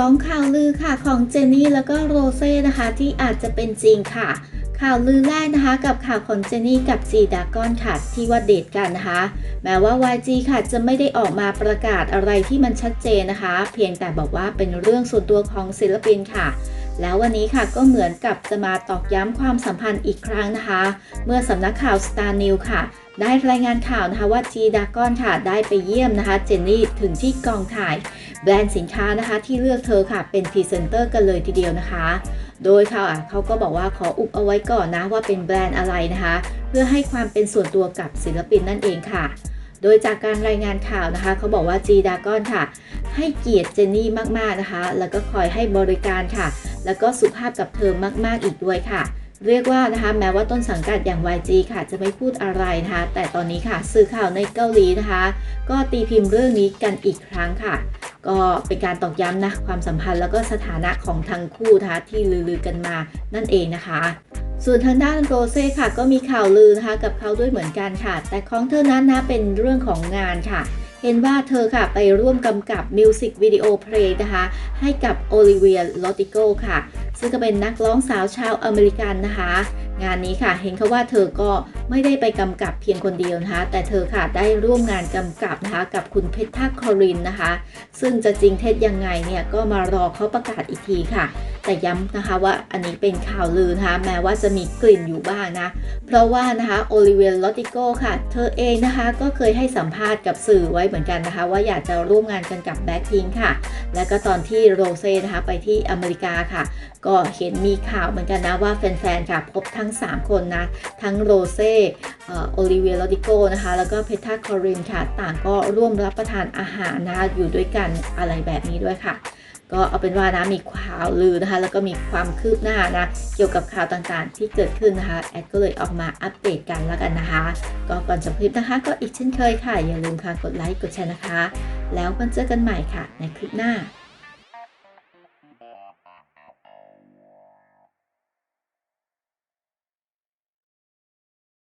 สองข่าวลือค่ะของเจนนี่แล้วก็โรเซ่นะคะที่อาจจะเป็นจริงค่ะ ข่าวลือแรกนะคะกับข่าวของเจนนี่กับจีดากอนค่ะที่ว่าเดทกันนะคะแม้ว่า YG ค่ะจะไม่ได้ออกมาประกาศอะไรที่มันชัดเจนนะคะ เพียงแต่บอกว่าเป็นเรื่องส่วนตัวของศิลปินค่ะแล้ววันนี้ค่ะก็เหมือนกับจะมาตอกย้ำความสัมพันธ์อีกครั้งนะคะ เมื่อสำนักข่าว Star News ค่ะ ได้รายงานข่าวนะคะว่าจีดากอนค่ะ ได้ไปเยี่ยมนะคะ เจนนี่ถึงที่กองถ่าย แบรนด์สินค้านะคะที่เลือกเธอค่ะเป็นพรีเซนเตอร์กันเลยทีเดียวนะคะ โดยเขาอะเขาก็บอกว่าขออุบเอาไว้ก่อนนะว่าเป็นแบรนด์อะไรนะคะ เพื่อให้ความเป็นส่วนตัวกับศิลปินนั่นเองค่ะ โดยจากการรายงานข่าวนะคะ เขาบอกว่าจีดากอนค่ะ ให้เกียรติเจนนี่มากๆนะคะ แล้วก็คอยให้บริการค่ะ แล้วก็สุภาพกับเธอมากๆอีกด้วยค่ะเรียกว่านะคะแม้ว่าต้นสังกัดอย่าง YG ค่ะ จะไม่พูดอะไรนะคะ แต่ตอนนี้ค่ะ สื่อข่าวในเกาหลีนะคะ ก็ตีพิมพ์เรื่องนี้กันอีกครั้งค่ะ ก็เป็นการตอกย้ำนะความสัมพันธ์แล้วก็สถานะของทั้งคู่นะคะที่ลือๆกันมานั่นเองนะคะ ส่วนทางด้านโรเซ่ค่ะ ก็มีข่าวลือนะคะกับเขาด้วยเหมือนกันค่ะ แต่ของเธอนั้นนะเป็นเรื่องของงานค่ะเห็นว่าเธอค่ะไปร่วมกำกับมิวสิกวิดีโอเพลงนะคะ ให้กับโอลิเวียลอติโกค่ะ ซึ่งก็เป็นนักร้องสาวชาวอเมริกันนะคะ งานนี้ค่ะเห็นเขาว่าเธอก็ไม่ได้ไปกำกับเพียงคนเดียวนะคะ แต่เธอค่ะได้ร่วมงานกำกับนะคะ กับคุณเพชรทักคอรินนะคะ ซึ่งจะจริงเท็จยังไงเนี่ยก็มารอเขาประกาศอีกทีค่ะ แต่ย้ำนะคะว่าอันนี้เป็นข่าวลือนะคะ แม้ว่าจะมีกลิ่นอยู่บ้างนะ เพราะว่านะคะโอลิเวียลอติโกค่ะ เธอเองนะคะก็เคยให้สัมภาษณ์กับสื่อไว้เหมือนกันนะคะ ว่าอยากจะร่วมงานกันกับแบ็คพิงค่ะ และก็ตอนที่โรเซ่นะคะไปที่อเมริกาค่ะก็เห็นมีข่าวเหมือนกันนะว่าแฟนๆ ค่ะ พบทั้ง 3 คนนะ ทั้งโรเซ่โอลิเวียลอติโกนะคะ แล้วก็เพทาคอรินค่ะ ต่างก็ร่วมรับประทานอาหารนะคะ อยู่ด้วยกันอะไรแบบนี้ด้วยค่ะก็เอาเป็นว่านะมีข่าวลือนะคะ แล้วก็มีความคืบหน้านะ เกี่ยวกับข่าวต่างๆ ที่เกิดขึ้นนะคะ แอดก็เลยออกมาอัปเดตกันแล้วกันนะคะ ก็ก่อนจบคลิปนะคะ ก็อีกเช่นเคยค่ะ อย่าลืมค่ะกดไลค์กดแชร์นะคะ แล้วกันเจอกันใหม่ค่ะ ในคลิปหน้า